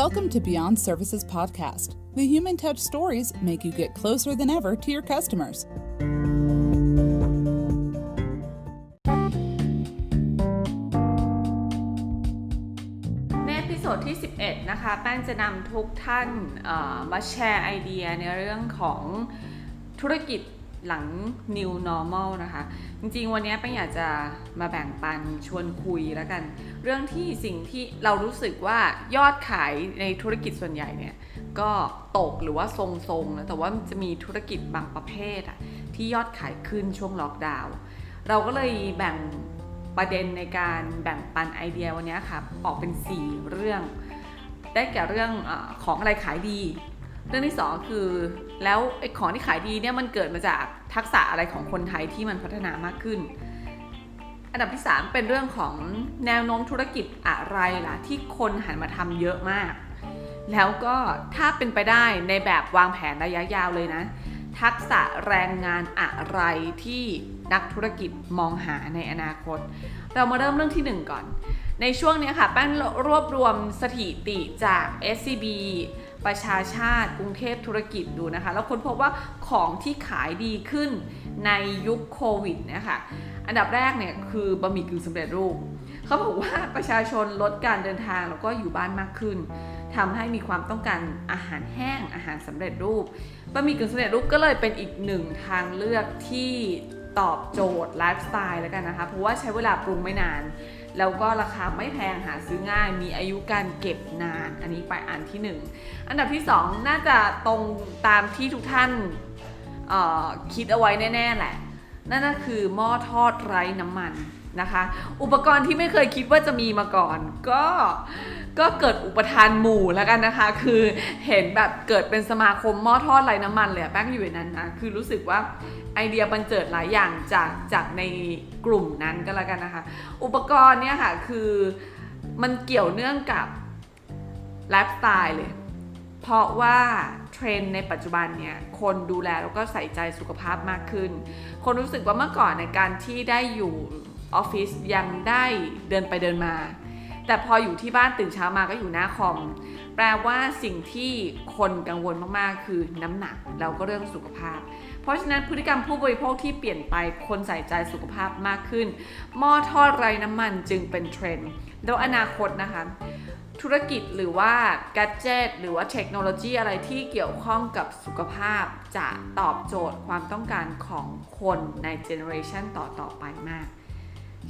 Welcome to Beyond Services Podcast. The human touch stories make you get closer than ever to your customers. ในเอพิโซดที่ 11 นะคะ แป้งจะนำทุกท่านเอ่อมาแชร์ไอเดียในเรื่องของธุรกิจ หลัง New Normal นะคะ จริงๆ วันนี้ป้งอยากจะมาแบ่งปันชวนคุยแล้วกัน เรื่องที่สิ่งที่เรารู้สึกว่ายอดขายในธุรกิจส่วนใหญ่เนี่ยก็ตกหรือว่าทรงๆนะแต่ว่าจะมีธุรกิจบางประเภทอะที่ยอดขายขึ้นช่วงล็อกดาวน์เราก็เลยแบ่งประเด็นในการแบ่งปันไอเดียวันนี้ค่ะออกเป็น 4 เรื่อง ได้แก่เรื่องของอะไรขายดี เรื่องที่ 2 คือ แล้วไอ้ของที่ขายดีเนี่ยมันเกิดมาจากทักษะอะไรของคนไทยที่มันพัฒนามากขึ้น อันดับที่ 3 เป็นเรื่องของแนวโน้มธุรกิจอะไรล่ะ ที่คนหันมาทำเยอะมาก แล้วก็ถ้าเป็นไปได้ในแบบวางแผนระยะยาวเลยนะ ทักษะแรงงานอะไรที่นักธุรกิจมองหาในอนาคต เรามาเริ่มเรื่องที่ 1 ก่อน ในช่วงนี้ค่ะแป้งรวบรวมสถิติจาก SCB ประชาชาติกรุงเทพธุรกิจดูนะคะ แล้วค้นพบว่าของที่ขายดีขึ้นในยุคโควิดนี่ยค่ะอันดับแรกเนี่ยคือบะหมี่กึ่งสำเร็จรูปเขาบอกว่าประชาชนลดการเดินทางแล้วก็อยู่บ้านมากขึ้นทำให้มีความต้องการอาหารแห้งอาหารสำเร็จรูปบะหมี่กึ่งสำเร็จรูปก็เลยเป็นอีกหนึ่งทางเลือกที่ตอบโจทย์ไลฟ์สไตล์แล้วกันนะคะ เพราะว่าใช้เวลาปรุงไม่นาน แล้วก็ราคาไม่แพงหาซื้อง่าย มีอายุการเก็บนาน อันนี้ไปอันที่ 1 อันดับที่ 2 น่าจะตรงตามที่ทุกท่านคิดเอาไว้แน่ ๆ แหละ นั่นก็คือหม้อทอดไร้น้ำมัน นะคะ อุปกรณ์ที่ไม่เคยคิดว่าจะมีมาก่อน ก็ก็เกิดอุปทานหมู่แล้วกันนะคะ คือเห็นแบบเกิดเป็นสมาคมหม้อทอดไร้น้ำมันเลยอะแป้งอยู่ในนั้นนะคือรู้สึกว่าไอเดียบันเจิดหลายอย่างจากจากในกลุ่มนั้นก็แล้วกันนะคะ อุปกรณ์เนี่ยค่ะคือมันเกี่ยวเนื่องกับไลฟ์สไตล์เลย เพราะว่าเทรนด์ในปัจจุบันเนี่ยคนดูแลแล้วก็ใส่ใจสุขภาพมากขึ้น คนรู้สึกว่าเมื่อก่อนในการที่ได้อยู่ ออฟฟิศยังได้เดินไปเดินมา แต่พออยู่ที่บ้านตื่นเช้ามาก็อยู่หน้าคอม แปลว่าสิ่งที่คนกังวลมากๆ คือน้ำหนักแล้วก็เรื่องสุขภาพ เพราะฉะนั้นพฤติกรรมผู้บริโภคที่เปลี่ยนไปคนใส่ใจสุขภาพมากขึ้น หม้อทอดไร้น้ำมันจึงเป็นเทรนด์แล้วอนาคตนะคะธุรกิจหรือว่าแกจ g e t หรือว่าเทคโนโลยีอะไรที่เกี่ยวข้องกับสุขภาพ จะตอบโจทย์ความต้องการของคนในเจเนอเรชันต่อ ๆ ไปมาก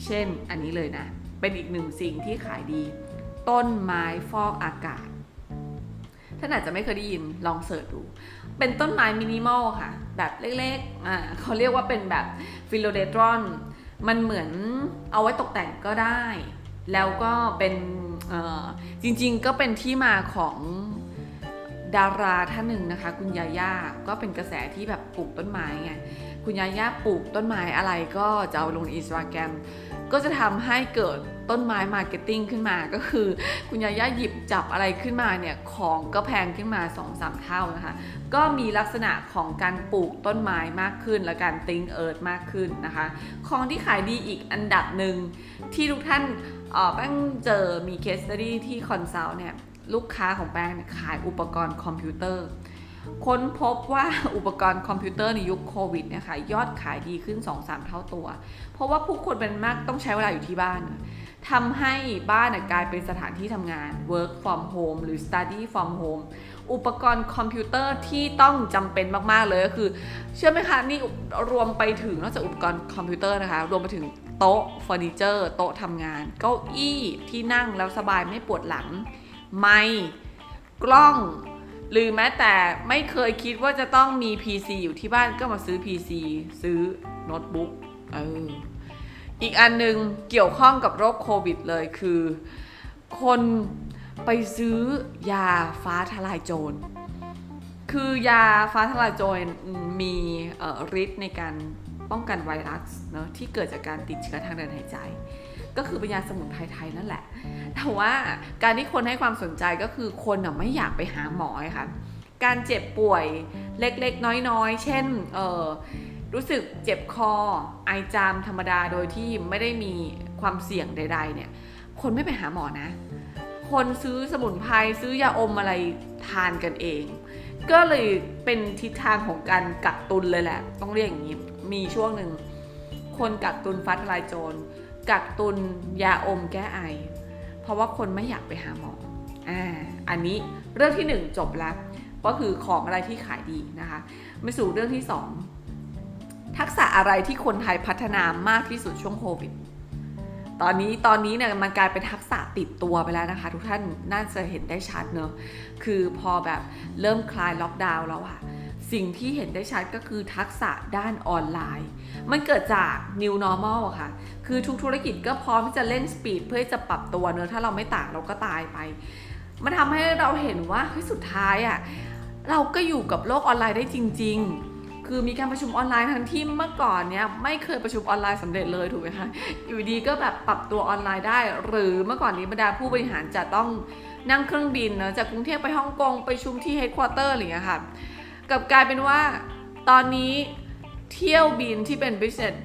เช่นอันนี้เลยนะ เป็นอีกหนึ่งสิ่งที่ขายดี ต้นไม้ฟอกอากาศ ท่านอาจจะไม่เคยได้ยินลองเสิร์ชดู เป็นต้นไม้มินิมอลค่ะ แบบเล็กๆอ่าเขาเรียกว่าเป็นแบบฟิโลเดตรอน มันเหมือนเอาไว้ตกแต่งก็ได้ แล้วก็เป็นจริงๆก็เป็นที่มาของดาราท่านหนึ่งนะคะ คุณยาย่าก็เป็นกระแสที่แบบปลูกต้นไม้ไง คุณยาย่าปลูกต้นไม้อะไรก็จะเอาลงอินสตาแกรมก็จะทำให้เกิดต้นไม้มาร์เก็ตติ้งขึ้นมาก็คือ คุณยาย่าหยิบจับอะไรขึ้นมาเนี่ยของก็แพงขึ้นมา 2-3 เท่านะคะ ก็มีลักษณะของการปลูกต้นไม้มากขึ้น และการติ้งเอิร์ธมากขึ้นนะคะ ของที่ขายดีอีกอันดับหนึ่งที่ทุกท่านเออแป้งเจอมีเคสต u d ีที่คอนซัลท์เนี่ยลูกค้าของแป้งขายอุปกรณ์คอมพิวเตอร์ ค้นพบว่าอุปกรณ์คอมพิวเตอร์ในยุคโควิดเนี่ยค่ะยอดขายดีขึ้น 2-3 เท่าตัว เพราะว่าผู้คนเป็นมากต้องใช้เวลาอยู่ที่บ้านทำให้บ้านน่ะกลายเป็นสถานที่ทำงาน work from home หรือ study from home อุปกรณ์คอมพิวเตอร์ที่ต้องจำเป็นมากๆเลยก็คือ เชื่อไหมคะ นี่รวมไปถึงนอกจากอุปกรณ์คอมพิวเตอร์นะคะ รวมไปถึงโต๊ะเฟอร์นิเจอร์ โต๊ะทำงาน เก้าอี้ที่นั่งแล้วสบายไม่ปวดหลัง ไมค์กล้อง หรือแม้แต่ไม่เคยคิดว่าจะต้องมี PC อยู่ที่บ้านก็มาซื้อ PC ซื้อโน้ตบุ๊กเอออีกอันหนึงเกี่ยวข้องกับโรคโควิดเลยคือ คนไปซื้อยาฟ้าทลายโจร คือยาฟ้าทลายโจรมีฤทธิ์ในการป้องกันไวรัสเนอะที่เกิดจากการติดเชื้อทางเดินหายใจ ก็คือเป็นยาสมุนไพรไทยนั่นแหละ แต่ว่าการที่คนให้ความสนใจก็คือคนน่ะไม่อยากไปหาหมอค่ะ การเจ็บป่วยเล็กๆ น้อยๆ เช่นเออรู้สึกเจ็บคอ ไอจามธรรมดาโดยที่ไม่ได้มีความเสี่ยงใด ๆ เนี่ย คนไม่ไปหาหมอนะคคนซื้อสมุนไพรซื้อยาอมอะไรทานกันเอง ก็เลยเป็นทิศทางของการกักตุนเลยแหละ ต้องเรียกอย่างนี้ มีช่วงหนึ่งคนกักตุนฟ้าทลายโจร กักตุนยาอมแก้ไอ เพราะว่าคนไม่อยากไปหาหมออ่าอันนี้เรื่องที่หนึ่งจบแล้ว ก็คือของอะไรที่ขายดีนะคะมาสู่เรื่องที่สองทักษะอะไรที่คนไทยพัฒนามากที่สุดช่วงโควิดตอนนี้ตอนนี้เนี่ยมันกลายเป็นทักษะติดตัวไปแล้วนะคะ ทุกท่านน่าจะเห็นได้ชัดเนอะคือพอแบบเริ่มคลายล็อกดาวน์แล้วอะ สิ่งที่เห็นได้ชัดก็คือทักษะด้านออนไลน์ มันเกิดจาก new normal ค่ะ คือทุกธุรกิจก็พร้อมที่จะเล่นสปีดเพื่อจะปรับตัวเนอะถ้าเราไม่ต่างเราก็ตายไป มันทำให้เราเห็นว่าเฮ้ยสุดท้ายอะเราก็อยู่กับโลกออนไลน์ได้จริง ๆ คือมีการประชุมออนไลน์ทั้งที่เมื่อก่อนเนี้ยไม่เคยประชุมออนไลน์สำเร็จเลยถูกไหมคะอยู่ดีก็แบบปรับตัวออนไลน์ได้ หรือเมื่อก่อนนี้บรรดาผู้บริหารจะต้องนั่งเครื่องบินเนอะจากกรุงเทพไปฮ่องกงไปชุมที่เฮดควอเตอร์อะไรอย่างเงี้ยค่ะ กับกลายเป็นว่าตอนนี้เที่ยวบินที่เป็น business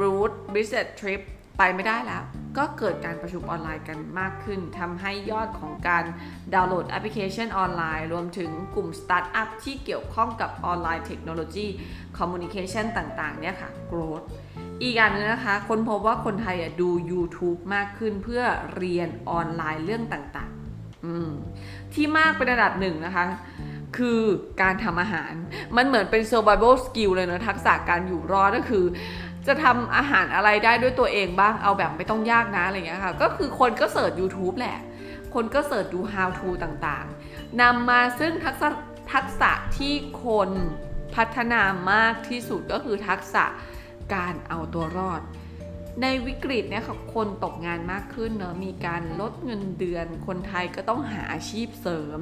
route business trip ไปไม่ได้แล้ว ก็เกิดการประชุมออนไลน์กันมากขึ้นทำให้ยอดของการดาวน์โหลดแอปพลิเคชันออนไลน์ รวมถึงกลุ่มสตาร์ทอัพที่เกี่ยวข้องกับออนไลน์เทคโนโลยีคอมมูนิเคชันต่างๆ เนี่ยค่ะ growth อีกอย่างหนึงนะคะ คนพบว่าคนไทยดู YouTube มากขึ้นเพื่อเรียนออนไลน์เรื่องต่างๆที่มากเป็นระดับหนึ่งนะคะ คือการทำอาหาร มันเหมือนเป็น survival skill เลยนะทักษะการอยู่รอดก็คือ จะทำอาหารอะไรได้ด้วยตัวเองบ้างเอาแบบไม่ต้องยากนะอะไรเงี้ยค่ะ ก็คือคนก็เสิร์ช YouTube แหละ คนก็เสิร์ชดู how to ต่างๆนำมาซึ่งทักษะทักษะที่คนพัฒนามากที่สุดก็คือทักษะการเอาตัวรอด ในวิกฤตเนี่ยค่ะคนตกงานมากขึ้นเนอะมีการลดเงินเดือน คนไทยก็ต้องหาอาชีพเสริม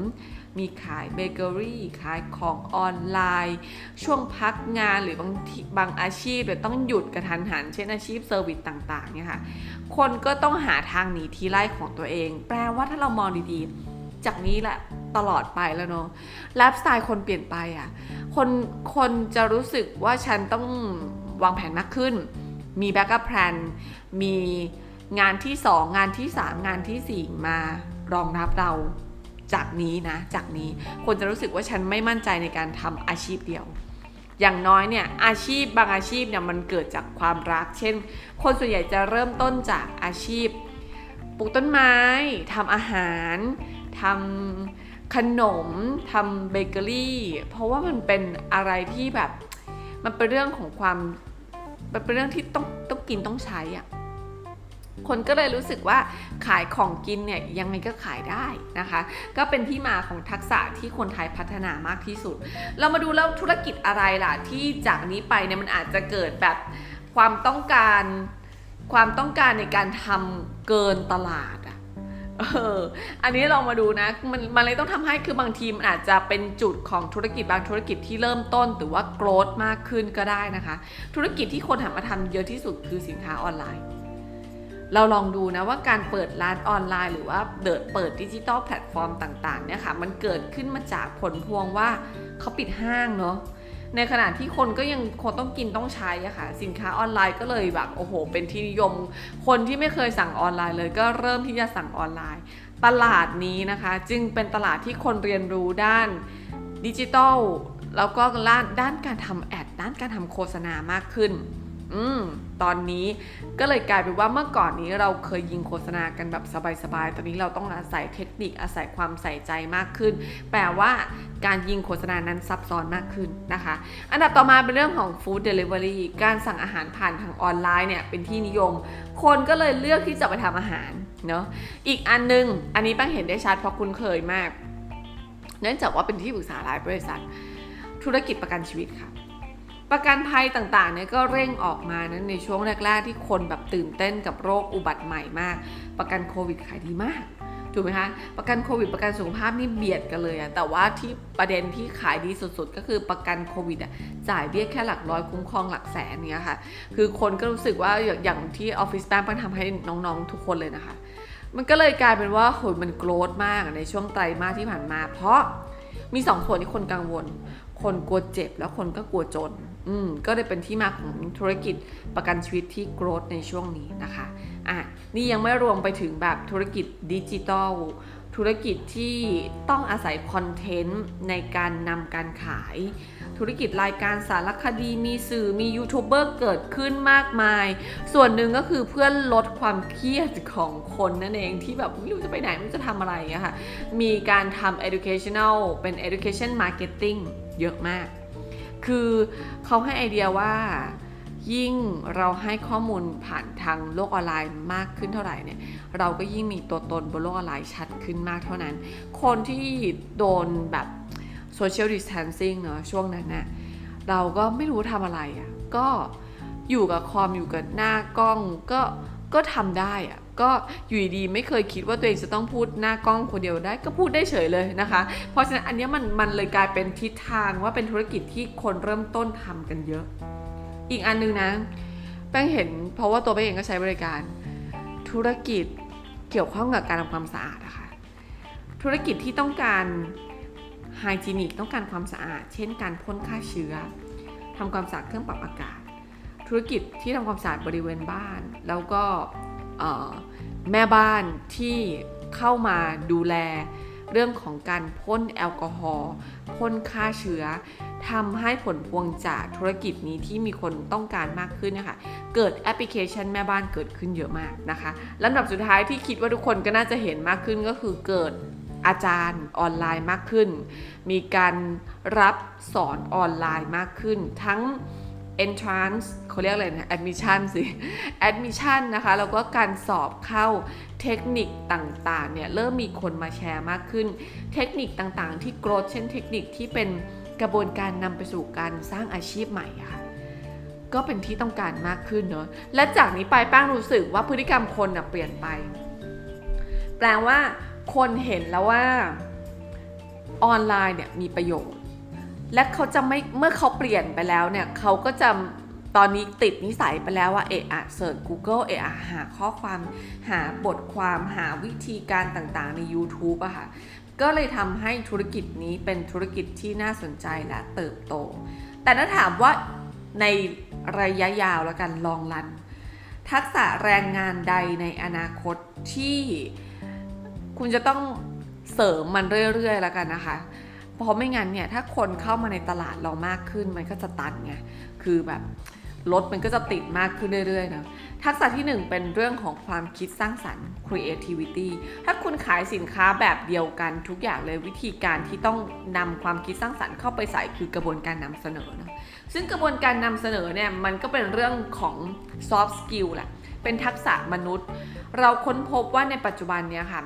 มีขายเบเกอรี่ขายของออนไลน์ ช่วงพักงานหรือบางบางอาชีพเนี่ต้องหยุดกระทันหัน เช่นอาชีพเซอร์วิสต่างๆเนี่ยค่ะคนก็ต้องหาทางหนีทีไล่ของตัวเอง แปลว่าถ้าเรามองดีๆ จากนี้แหละตลอดไปแล้วเนาะไลฟ์สไตล์คนเปลี่ยนไปอะ่ะคนคนจะรู้สึกว่าฉันต้องวางแผนมากขึ้น มีแบ็กอัพแพลนมีงานที่ 2 งานที่ 3 งานทีสี่4 มารองรับเรา จากนี้นะ จากนี้คนจะรู้สึกว่าฉันไม่มั่นใจในการทำอาชีพเดียว อย่างน้อยเนี่ยอาชีพบางอาชีพเนี่ยมันเกิดจากความรัก เช่น คนส่วนใหญ่จะเริ่มต้นจากอาชีพปลูกต้นไม้ทำอาหารทำขนมทำเบเกอรี่ เพราะว่ามันเป็นอะไรที่แบบ มันเป็นเรื่องของความมันเป็นเรื่องที่ต้องต้องกินต้องใช้อะ คนก็เลยรู้สึกว่าขายของกินเนี่ยยังไงก็ขายได้นะคะ ก็เป็นที่มาของทักษะที่คนไทยพัฒนามากที่สุด เรามาดูแล้วธุรกิจอะไรล่ะ ที่จากนี้ไปเนี่ยมันอาจจะเกิดแบบความต้องการความต้องการในการทำเกินตลาดอะเอออันนี้ลองมาดูนะมันมันเลยต้องทำให้คือบางทีมันอาจจะเป็นจุดของธุรกิจบางธุรกิจที่เริ่มต้นหรือว่าโกรธมากขึ้นก็ได้นะคะ ธุรกิจที่คนหันมาทำเยอะที่สุดคือสินค้าออนไลน์ เราลองดูนะว่าการเปิดร้านออนไลน์ หรือว่าเปิดเปิดดิจิตอลแพลตฟอร์มต่างๆเนี่ยค่ะมันเกิดขึ้นมาจากผลพวงว่าเขาปิดห้างเนาะในขณะที่คนก็ยังคงต้องกินต้องใช้อะค่ะ สินค้าออนไลน์ก็เลยแบบโอ้โห เป็นที่นิยม คนที่ไม่เคยสั่งออนไลน์เลยก็เริ่มที่จะสั่งออนไลน์ ตลาดนี้นะคะ จึงเป็นตลาดที่คนเรียนรู้ด้านดิจิทัลแล้วก็ด้านการทำแอด ด้านการทำโฆษณามากขึ้น อืมตอนนี้ก็เลยกลายเป็นว่าเมื่อก่อนนี้เราเคยยิงโฆษณากันแบบสบายๆ ตอนนี้เราต้องอาศัยเทคนิคอาศัยความใส่ใจมากขึ้น แปลว่าการยิงโฆษณานั้นซับซ้อนมากขึ้นนะคะ อันดับต่อมาเป็นเรื่องของ Food Delivery การสั่งอาหารผ่านทางออนไลน์เนี่ยเป็นที่นิยม คนก็เลยเลือกที่จะไปทำอาหารเนาะอีกอันนึง อันนี้ป้งเห็นได้ชัดเพราะคุ้นเคยมาก เนื่องจากว่าเป็นที่ปรึกษาหลายบริษัท ธุรกิจประกันชีวิตค่ะ ประกันภัยต่างๆเนี่ยก็เร่งออกมานะในช่วงแรก ๆ ที่คนแบบตื่นเต้นกับโรคอุบัติใหม่มาก ประกันโควิดขายดีมากถูกไหมคะประกันโควิดประกันสุขภาพนี่เบียดกันเลยอะแต่ว่าที่ประเด็นที่ขายดีสุดๆ ก็คือประกันโควิดอะจ่ายเบี้ยแค่หลักร้อยคุ้มครองหลักแสนเนี้ยค่ะ คือคนก็รู้สึกว่าอย่างที่ออฟฟิศแป้งเพิ่งทำให้น้องๆทุกคนเลยนะคะ มันก็เลยกลายเป็นว่าโหยมันโกรธมากในช่วงไตรมาสที่ผ่านมา เพราะมีสองส่วนที่คนกังวล คนกลัวเจ็บแล้วคนก็กลัวจน อืมก็เลยเป็นที่มาของธุรกิจประกันชีวิตที่โกรธในช่วงนี้นะคะอะนี่ยังไม่รวมไปถึงแบบธุรกิจดิจิทัลธุรกิจที่ต้องอาศัยคอนเทนต์ในการนำการขาย ธุรกิจรายการสารคดีมีสื่อมียูทูบเบอร์เกิดขึ้นมากมาย ส่วนหนึ่งก็คือเพื่อลดความเครียดของคนนั่นเองที่แบบไม่รู้จะไปไหนไม่รู้จะทำอะไรอะค่ะมีการทำ educational เป็น education marketing เยอะมาก คือเขาให้ไอเดียว่ายิ่งเราให้ข้อมูลผ่านทางโลกออนไลน์มากขึ้นเท่าไหร่เนี่ยเราก็ยิ่งมีตัวตนบนโลกออนไลน์ชัดขึ้นมากเท่านั้น คนที่โดนแบบ social distancing เนอะช่วงนั้นน่ะเราก็ไม่รู้ทำอะไรอะ่ะก็อยู่กับคอมอยู่กับหน้ากล้องก็ก็ทำได้อะ่ะ ก็อยู่ดีไม่เคยคิดว่าตัวเองจะต้องพูดหน้ากล้องคนเดียวได้ก็พูดได้เฉยเลยนะคะ เพราะฉะนั้นอันนี้มันมันเลยกลายเป็นทิศทางว่าเป็นธุรกิจที่คนเริ่มต้นทำกันเยอะ อีกอันนึงนะแป้งเห็นเพราะว่าตัวแป้งเองก็ใช้บริการ ธุรกิจเกี่ยวข้องกับการทำความสะอาดนะคะธุรกิจที่ต้องการไฮจีนิกต้องการความสะอาด เช่นการพ่นฆ่าเชื้อทำความสะอาดเครื่องปรับอากาศ ธุรกิจที่ทำความสะอาดบริเวณบ้าน แล้วก็ แม่บ้านที่เข้ามาดูแลเรื่องของการพ่นแอลกอฮอล์พ่นฆ่าเชื้อทำให้ผลพวงจากธุรกิจนี้ที่มีคนต้องการมากขึ้นนะคะเกิดแอปพลิเคชันแม่บ้านเกิดขึ้นเยอะมากนะคะลำดับสุดท้ายที่คิดว่าทุกคนก็น่าจะเห็นมากขึ้นก็คือเกิดอาจารย์ออนไลน์มากขึ้น มีการรับสอนออนไลน์มากขึ้น ทั้ง entrance เขาเรียกอะไรนะ admission สิ admission นะคะ แล้วก็การสอบเข้าเทคนิคต่างๆ เนี่ยเริ่มมีคนมาแชร์มากขึ้น เทคนิคต่างๆ ที่ growth เช่นเทคนิคที่เป็นกระบวนการนำไปสู่การสร้างอาชีพใหม่ค่ะก็เป็นที่ต้องการมากขึ้นเนอะและจากนี้ไปแป้งรู้สึกว่าพฤติกรรมคนอะเปลี่ยนไป แปลว่าคนเห็นแล้วว่าออนไลน์เนี่ยมีประโยชน์ และเขาจะไม่เมื่อเขาเปลี่ยนไปแล้วเนี่ยเขาก็จะตอนนี้ติดนิสัยไปแล้วว่าเอะอะเสิร์ช Google เอะอะหาข้อความหาบทความหาวิธีการต่างๆ ใน YouTube อะค่ะ ก็เลยทำให้ธุรกิจนี้เป็นธุรกิจที่น่าสนใจและเติบโต แต่ถ้าถามว่าในระยะยาวแล้วกันลองรัน ทักษะแรงงานใดในอนาคตที่คุณจะต้องเสริมมันเรื่อยๆแล้วกันนะคะ เพราะไม่งั้นเนี่ยถ้าคนเข้ามาในตลาดเรามากขึ้นมันก็จะตันไงคือแบบรถมันก็จะติดมากขึ้นเรื่อยๆนะทักษะที่หนึ่งเป็นเรื่องของความคิดสร้างสรรค์ creativity ถ้าคุณขายสินค้าแบบเดียวกันทุกอย่างเลยวิธีการที่ต้องนำความคิดสร้างสรรค์เข้าไปใส่คือกระบวนการนำเสนอนะซึ่งกระบวนการนำเสนอเนี่ยมันก็เป็นเรื่องของ soft skill แหละเป็นทักษะมนุษย์ เราค้นพบว่าในปัจจุบันเนี่ยค่ะ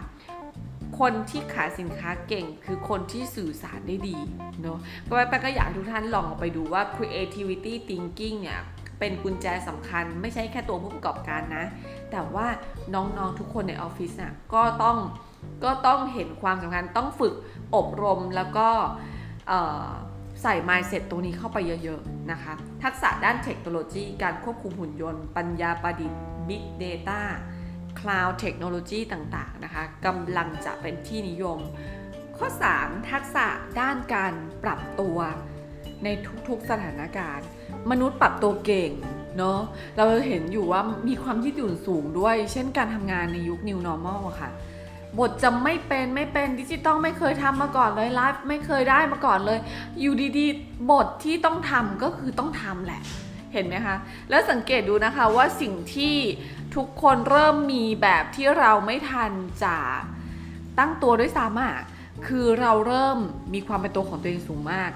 คนที่ขายสินค้าเก่งคือคนที่สื่อสารได้ดีเนาะก็แป้งก็อยากทุกท่านลองไปดูว่า creativity thinking เนี่ยเป็นกุญแจสำคัญไม่ใช่แค่ตัวผู้ประกอบการนะ แต่ว่าน้องๆทุกคนในออฟฟิศน่ะก็ต้องก็ต้องเห็นความสำคัญต้องฝึกอบรมแล้วก็เอ่อใส่ mindset ตรงนี้เข้าไปเยอะๆนะคะ ทักษะด้านเทคโนโลยี การควบคุมหุ่นยนต์ ปัญญาประดิษฐ์ Big Data Cloud Technology ต่างๆนะคะกำลังจะเป็นที่นิยม ข้อ 3 ทักษะด้านการปรับตัวในทุกๆสถานการณ์ มนุษย์ปรับตัวเก่งเนาะเราเห็นอยู่ว่ามีความยืดหยุ่นสูงด้วย เช่นการทำงานในยุค New Normal อะค่ะ บทจะไม่เป็นไม่เป็นดิจิตอลไม่เคยทำมาก่อนเลยไลฟ์ไม่เคยได้มาก่อนเลย อยู่ดีๆ บทที่ต้องทำก็คือต้องทำแหละเห็นไหมคะ แล้วสังเกตดูนะคะว่าสิ่งที่ ทุกคนเริ่มมีแบบที่เราไม่ทันจะตั้งตัวด้วยซ้ำอะคือเราเริ่มมีความเป็นตัวของตัวเองสูงมาก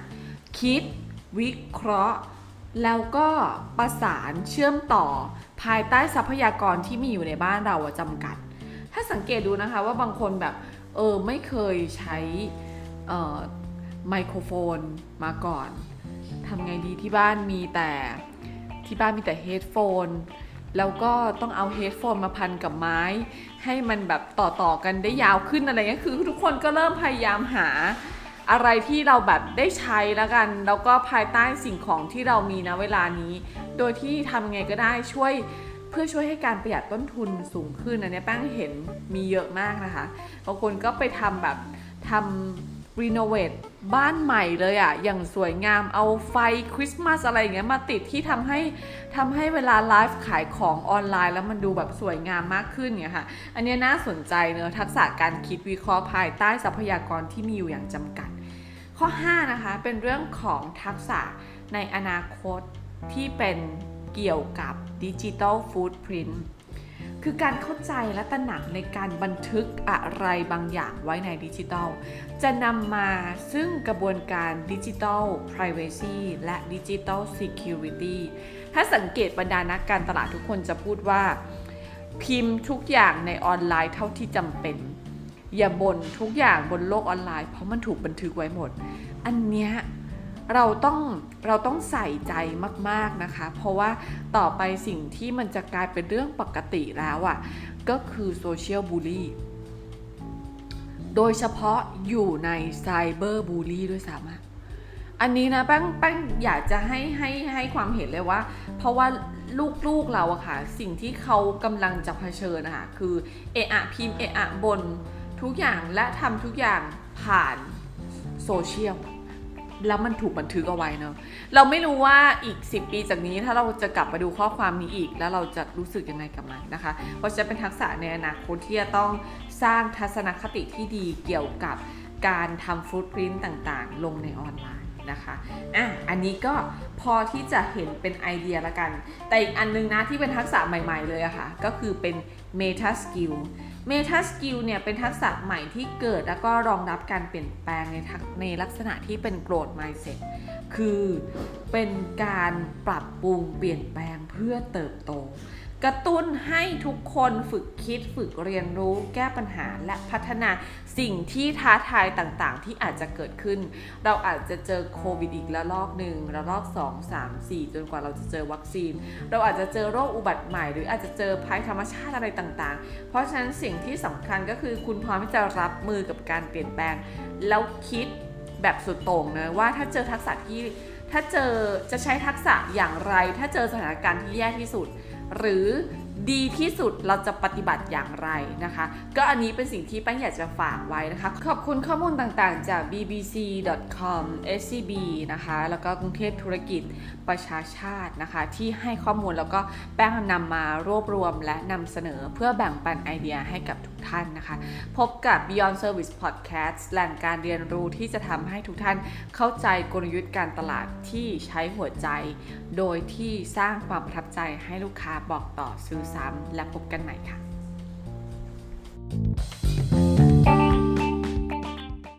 คิด วิเคราะห์ แล้วก็ประสานเชื่อมต่อภายใต้ทรัพยากรที่มีอยู่ในบ้านเราจำกัด ถ้าสังเกตดูนะคะว่าบางคนแบบเออไม่เคยใช้ไมโครโฟนมาก่อนทำไงดีที่บ้านมีแต่ที่บ้านมีแต่เฮดโฟน แล้วก็ต้องเอาเฮดโฟนมาพันกับไม้ ให้มันแบบต่อๆกันได้ยาวขึ้นอะไรเงี้ยคือทุกคนก็เริ่มพยายามหาอะไรที่เราแบบได้ใช้แล้วกัน แล้วก็ภายใต้สิ่งของที่เรามีนะเวลานี้ โดยที่ทำไงก็ได้ช่วยเพื่อช่วยให้การประหยัดต้นทุนสูงขึ้นอันเนี้ยแป้งเห็นมีเยอะมากนะคะบางคนก็ไปทำแบบทำรีโนเวท บ้านใหม่เลยอะ่ะ อย่างสวยงามเอาไฟคริสต์มาสอะไรอย่างเงี้ยมาติดที่ทำให้ทำให้เวลาไลฟ์ขายของออนไลน์ แล้วมันดูแบบสวยงามมากขึ้นเนี่ยค่ะ อันเนี้ยน่าสนใจเนอะทักษะการคิดวิเคราะห์ภายใต้ทรัพยากรที่มีอยู่อย่างจำกัด ข้อ 5 นะคะ เป็นเรื่องของทักษะในอนาคตที่เป็นเกี่ยวกับดิจิ t a ลฟู้ดพรินต์ คือการเข้าใจและตระหนักในการบันทึกอะไรบางอย่างไว้ในดิจิทัล จะนำมาซึ่งกระบวนการดิจิทัล Privacy และดิจิทัล Security ถ้าสังเกตบรรดานักการตลาดทุกคนจะพูดว่า พิมพ์ทุกอย่างในออนไลน์เท่าที่จำเป็น อย่าบ่นทุกอย่างบนโลกออนไลน์เพราะมันถูกบันทึกไว้หมด อันเนี้ย เราต้องเราต้องใส่ใจมากๆนะคะ เพราะว่าต่อไปสิ่งที่มันจะกลายเป็นเรื่องปกติแล้วอะ่ะก็คือโซเชียลบูลลี่โดยเฉพาะอยู่ในไซเบอร์บูลลี่ด้วยซ้ำอะอันนี้นะแป้งแป้งอยากจะให้ให้ให้ความเห็นเลยว่า เพราะว่าลูกๆเราอะค่ะ สิ่งที่เขากำลังจะเผชิญนะคะคือเอะอะพิมพ์เอะอะบนทุกอย่างและทำทุกอย่างผ่านโซเชียล แล้วมันถูกบันทึกเอาไว้เนอะเราไม่รู้ว่าอีก 10 ปีจากนี้ถ้าเราจะกลับมาดูข้อความนี้อีก แล้วเราจะรู้สึกยังไงกับมันนะคะ เพราะฉะนั้นเป็นทักษะในอนาคตที่จะต้องสร้างทัศนคติที่ดีเกี่ยวกับการทำฟุตพิ้นต่างๆ ลงในออนไลน์นะคะอะอันนี้ก็พอที่จะเห็นเป็นไอเดียละกัน แต่อีกอันนึงนะที่เป็นทักษะใหม่ๆเลยอะค่ะก็คือเป็น Meta Skill เมทาสกิลเนี่ยเป็นทักษะใหม่ที่เกิดแล้วก็รองรับการเปลี่ยนแปลงในทักในลักษณะที่เป็นโกรธไมเซ็ตคือเป็นการปรับปรุงเปลี่ยนแปลงเพื่อเติบโต กระตุ้นให้ทุกคนฝึกคิดฝึกเรียนรู้แก้ปัญหาและพัฒนาสิ่งที่ท้าทายต่างๆ ที่อาจจะเกิดขึ้น เราอาจจะเจอโควิดอีกระลอกหนึ่งระลอก 2 3 4 จนกว่าเราจะเจอวัคซีน เราอาจจะเจอโรคอุบัติใหม่ หรืออาจจะเจอภัยธรรมชาติอะไรต่างๆ เพราะฉะนั้นสิ่งที่สำคัญก็คือคุณพร้อมที่จะรับมือกับการเปลี่ยนแปลง แล้วคิดแบบสุดโต่งนะว่าถ้าเจอทักษะที่ถ้าเจอจะใช้ทักษะอย่างไร ถ้าเจอสถานการณ์ที่แย่ที่สุด หรือดีที่สุดเราจะปฏิบัติอย่างไรนะคะ ก็อันนี้เป็นสิ่งที่แป้งอยากจะฝากไว้นะคะ ขอบคุณข้อมูลต่างๆ จาก bbc.com scb นะคะ แล้วก็กรุงเทพธุรกิจประชาชาตินะคะ ที่ให้ข้อมูลแล้วก็แป้งนำมารวบรวมและนำเสนอเพื่อแบ่งปันไอเดียให้กับทุก ท่านนะคะ พบกับ Beyond Service Podcast แหล่งการเรียนรู้ที่จะทำให้ทุกท่านเข้าใจกลยุทธ์การตลาดที่ใช้หัวใจ โดยที่สร้างความประทับใจให้ลูกค้าบอกต่อซื้อซ้ำและพบกันใหม่ค่ะ